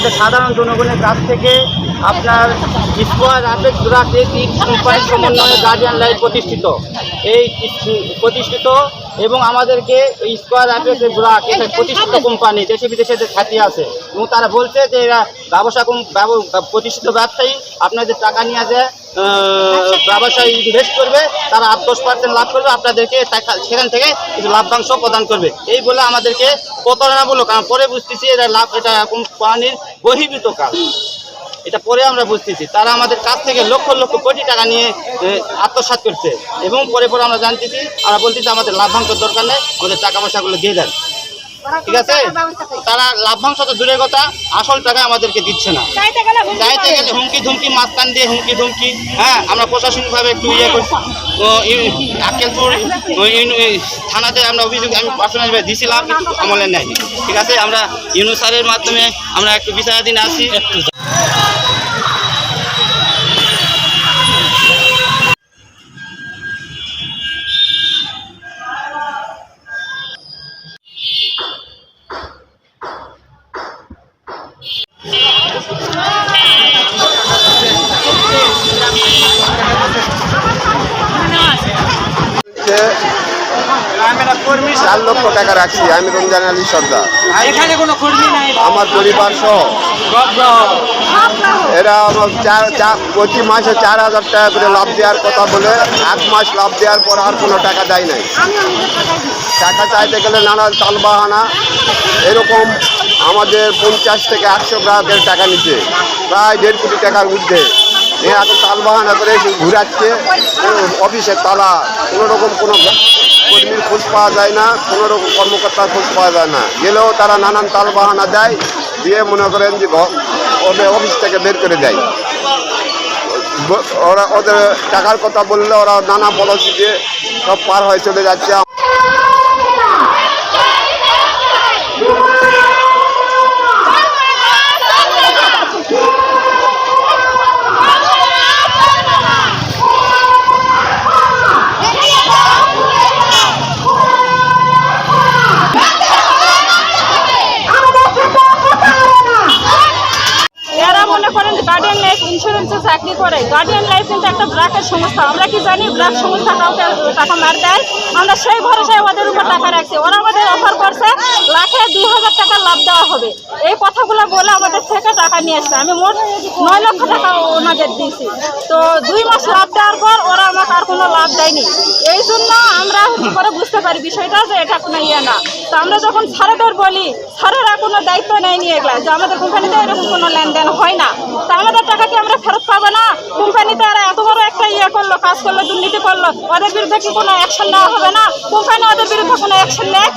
আমাদের সাধারণ জনগণের কাছ থেকে আপনার স্কোয়ার এই তিন কোম্পানির সমন্বয়ে গার্জিয়ান লাইফ প্রতিষ্ঠিত। এই প্রতিষ্ঠিত এবং আমাদেরকে এই স্কোয়ার আপেক্স ব্রাক এটা প্রতিষ্ঠিত কোম্পানি, দেশে বিদেশে যে খ্যাতি আছে। এবং তারা বলছে যে এরা ব্যবসা প্রতিষ্ঠিত ব্যবসায়ী, আপনাদের টাকা নিয়ে যে ব্যবসায়ী ইনভেস্ট করবে তারা আট দশ পার্সেন্ট লাভ করবে আপনাদেরকে সেখান থেকে কিছু লাভ্যাংশ প্রদান করবে। এই বলে আমাদেরকে প্রতারণামূলক আমরা পরে বুঝতেছি এটা লাভ এটা কোম্পানির বহির্ভূত কাজ। এটা পরে আমরা বুঝতেছি। তারা আমাদের কাছ থেকে লক্ষ লক্ষ কোটি টাকা নিয়ে এ, আত্মসাৎ করছে। এবং পরে পরে আমরা জানতেছি আমরা বলতেছি আমাদের লাভ্যাংশ দরকার নেই আমাদের টাকা পয়সাগুলো দিয়ে দেন। ঠিক আছে? তারা লাভ্যাংশ তো দূরের কথা আসল টাকা আমাদেরকে দিচ্ছে না। চাইতে গেলে হুমকি ধুমকি মাঝখান দিয়ে হুমকি ধুমকি হ্যাঁ আমরা প্রশাসনিকভাবে একটু ইয়ে করছি আক্কেলপুর থানাতে আমরা অভিযোগ আমি পার্সোনালভাবে দিয়েছিলাম আমলে নেয় ঠিক আছে? আমরা ইউনুসারের মাধ্যমে আমরা একটু বিচারাধীন আছি। একটু চার লক্ষ টাকা রাখছি আমি রমজান আলী সর্দার। এখানে কোনো কর্মী নাই আমার পরিবার সহ। এরা আমার চার চার প্রতি মাসে চার হাজার টাকা করে লাভ দেওয়ার কথা বলে এক মাস লাভ দেওয়ার পর আর কোনো টাকা দেয় নাই। টাকা চাইতে গেলে নানান তালবাহানা। এরকম আমাদের পঞ্চাশ থেকে একশো গ্রাহকের টাকা নিচ্ছে। প্রায় দেড় কোটি টাকার ঊর্ধ্বে। এ এখন তালবাহানা করে ঘুরাচ্ছে অফিসের তালা কোনো রকম কোনো পাওয়া যায় না, কোনো রকম কর্মকর্তার খোঁজ পাওয়া যায় না। গেলেও তারা নানান তাল বাহানা দেয়, দিয়ে মনে করেন যে ওদের অফিস থেকে বের করে দেয়। ওরা ওদের টাকার কথা বললে ওরা নানা পলিসি দিয়ে সব পার হয়ে চলে যাচ্ছে এরা মনে করেন গার্ডিয়ান লাইফ ইন্স্যুরেন্সে চাকরি করে। গার্ডিয়ান লাইফ কিন্তু একটা ব্র্যাকের সংস্থা। আমরা কি জানি ব্র্যাক সংস্থা কাউকে টাকা মার দেয়? আমরা সেই ভরসায় ওদের উপর টাকা রাখছি। ওরা আমাদের অফার করছে, লাখে দুই হাজার টাকা লাভ দেওয়া হবে। এই কথাগুলো বলে আমাদের থেকে টাকা নিয়ে আসছে। আমি মোট নয় লক্ষ টাকা ওনাদের দিয়েছি। তো দুই মাস লাভ লাভ দেয়নি। এই জন্য আমরা পরে বুঝতে পারি বিষয়টা যে এটা কোনো ইয়ে না। তো আমরা যখন স্যারেদের বলি স্যারেরা কোনো দায়িত্ব নেয়নি এগুলা, যে আমাদের কোম্পানিতে এরকম কোনো লেনদেন হয় না। তা আমাদের টাকা কি আমরা ফেরত পাবো না? কোম্পানিতে আর এত বড় একটা ইয়ে করল, কাজ করল, দুর্নীতি করল, ওদের বিরুদ্ধে কি কোনো অ্যাকশন নেওয়া হবে না? কোম্পানি ওদের বিরুদ্ধে কোনো অ্যাকশন নেয়?